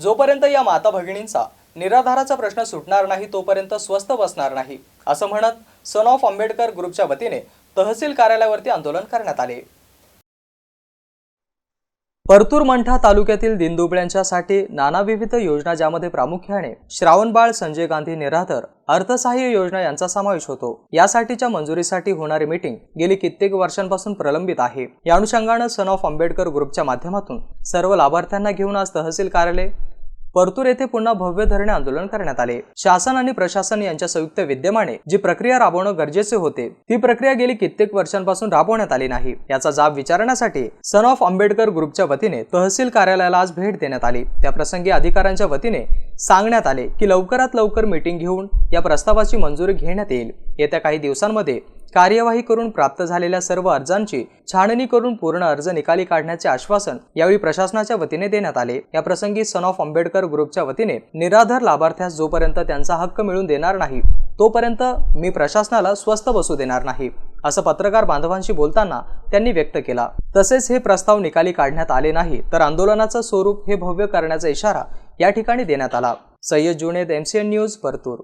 जोपर्यंत या माता भगिनींचा निराधाराचा प्रश्न सुटणार नाही तोपर्यंत स्वस्त बसणार नाही असं म्हणत सन ऑफ आंबेडकर ग्रुपच्या वतीने तहसील कार्यालयावरती आंदोलन करण्यात आले. परतूर मंठा तालुक्यातील दिनदुबळ्यांच्यासाठी नाना विविध योजना ज्यामध्ये प्रामुख्याने श्रावणबाळ संजय गांधी निराधर अर्थसहाय्य योजना यांचा समावेश होतो. यासाठीच्या मंजुरीसाठी होणारी मीटिंग गेली कित्येक वर्षांपासून प्रलंबित आहे. या अनुषंगानं सन ऑफ आंबेडकर ग्रुपच्या माध्यमातून सर्व लाभार्थ्यांना घेऊन आज तहसील कार्यालय परतूर येथे पुन्हा भव्य धरणे आंदोलन करण्यात आले. शासन आणि प्रशासन यांच्या संयुक्त विद्यमाने जी प्रक्रिया राबवणं गरजेचे होते ती प्रक्रिया गेली कित्येक वर्षांपासून राबवण्यात आली नाही. याचा जाब विचारण्यासाठी सन ऑफ आंबेडकर ग्रुपच्या वतीने तहसील कार्यालयाला आज भेट देण्यात आली. त्या प्रसंगी अधिकाऱ्यांच्या वतीने सांगण्यात आले की लवकरात लवकर मीटिंग घेऊन या प्रस्तावाची मंजुरी घेण्यात येईल. येत्या काही दिवसांमध्ये कार्यवाही करून प्राप्त झालेल्या सर्व अर्जांची छाननी करून पूर्ण अर्ज निकाली काढण्याचे आश्वासन यावेळी प्रशासनाच्या वतीने देण्यात आले. या प्रसंगी सन ऑफ आंबेडकर ग्रुपच्या वतीने निराधार लाभार्थ्यास जोपर्यंत त्यांचा हक्क मिळून देणार नाही तोपर्यंत मी प्रशासनाला स्वस्त बसू देणार नाही असं पत्रकार बांधवांशी बोलताना त्यांनी व्यक्त केला. तसेच हे प्रस्ताव निकाली काढण्यात आले नाही तर आंदोलनाचं स्वरूप हे भव्य करण्याचा इशारा या ठिकाणी देण्यात आला. Sayyad Juned MCN news Partur.